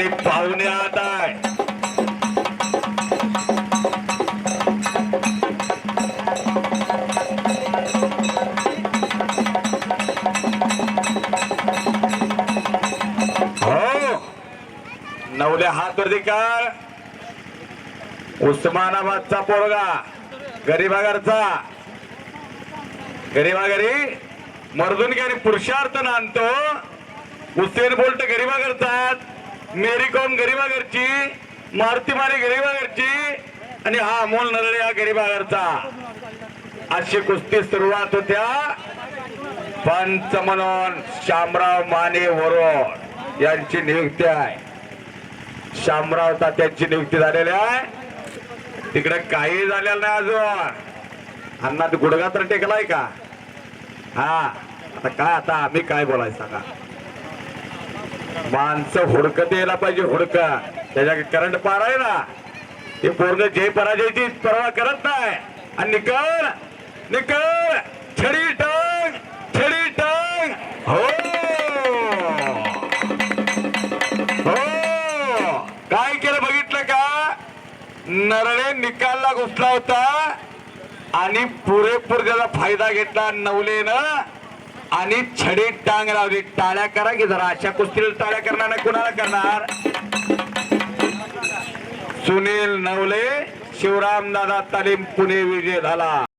आणि पाहुणे आत आहे. हो. नवले हात वरती कर उस्मानाबादचा पोरगा. गरीबागरचा गरीबागरी मर्दून आणि पुरुषार्थ आणतो. हुसेन बोलतो गरीबागरचा मेरी कॉम गरीबाघरची मारुती मारे गरिबाघरची आणि हा अमोल नरळे हा गरिबाघरचा. अशी कुस्ती सुरुवात होत्या. पंच म्हणून शामराव माने वरोड यांची नियुक्ती आहे. शामराव तात्यांची नियुक्ती झालेली आहे. तिकडे काही झालेलं नाही अजून. अण्णा गुडगा तर टेकलाय का? हा. आता काय आता आम्ही काय बोलायचं का माणसं हुडकत यायला पाहिजे हुडक. त्याच्या करंट पार आहे ना. ते पूर्ण जय पराजयची परवा करत नाही. आणि निकळ निकळ छडी टांग छडी टांग. हो. हो. काय केलं बघितलं का? नरळे निकालला घुसला होता. आणि पुरेपूर त्याचा फायदा घेतला नवलेनं आणि छडे टांग लावली. टाळ्या करा की जरा अशा कुस्तीला टाळ्या करणार नाही कुणाला करणार? सुनील नवले शिवराम दादा तालीम पुणे विजय झाला.